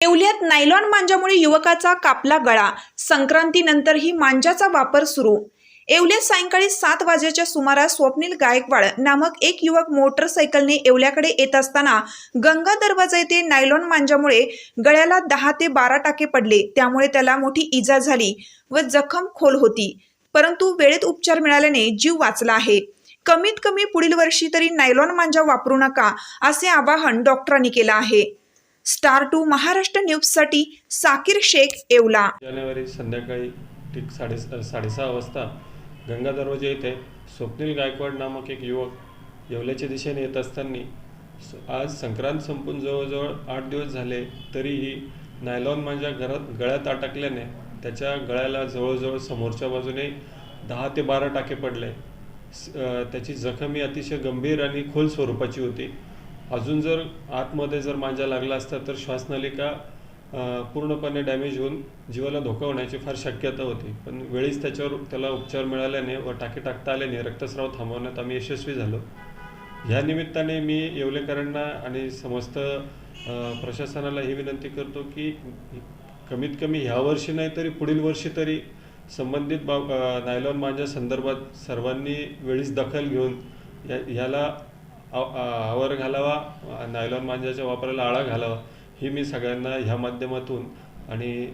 येवल्यात nylon मांजामुळे युवकाचा कापला गळा. संक्रांतीनंतरही मांजाचा वापर सुरू. येवल्यात सायंकाळी सात वाजेच्या सुमारास स्वप्नील गायकवाड नामक एक युवक मोटरसायकलने येवल्याकडे येत असताना गंगा दरवाजा येथे नायलॉन मांजामुळे गळ्याला दहा ते बारा टाके पडले. त्यामुळे त्याला मोठी इजा झाली व जखम खोल होती. परंतु वेळेत उपचार मिळाल्याने जीव वाचला आहे. कमीत कमी पुढील वर्षी तरी नायलॉन मांजा वापरू नका असे आवाहन डॉक्टरांनी केलं आहे. स्टार टू महाराष्ट्र न्यूजसाठी साकीर शेख येवला. जानेवारी संध्याकाळी ठीक साडे साडेसहा वाजता गंगा दरवाजा येथे स्वप्नील गायकवाड नामक एक युवक येवल्याच्या दिशेने येत असताना आज संक्रांत संपून जवळजवळ आठ दिवस झाले तरीही नायलॉन माझ्या घरात गळ्यात अटकल्याने त्याच्या गळ्याला जवळजवळ समोरच्या बाजूने दहा ते बारा टाके पडले. त्याची जखम ही अतिशय गंभीर आणि खोल स्वरूपाची होती. अजून जर आतमध्ये जर मांजा लागला असता तर श्वासनलिका पूर्णपणे डॅमेज होऊन जीवाला धोका होण्याची फार शक्यता होती. पण वेळीच त्याच्यावर त्याला उपचार मिळाल्याने व टाके टाकता आल्याने रक्तस्राव थांबवण्यात आम्ही यशस्वी झालो. ह्या निमित्ताने मी येवलेकरांना आणि समस्त प्रशासनाला ही विनंती करतो की कमीत कमी ह्या वर्षी नाही तरी पुढील वर्षी तरी संबंधित बाब नायलॉन मांजा संदर्भात सर्वांनी वेळीच दखल घेऊन या ह्याला आवर घालावा नायलॉन मांजाच्या वापराला आळा घालावा ही मी सगळ्यांना ह्या माध्यमातून आणि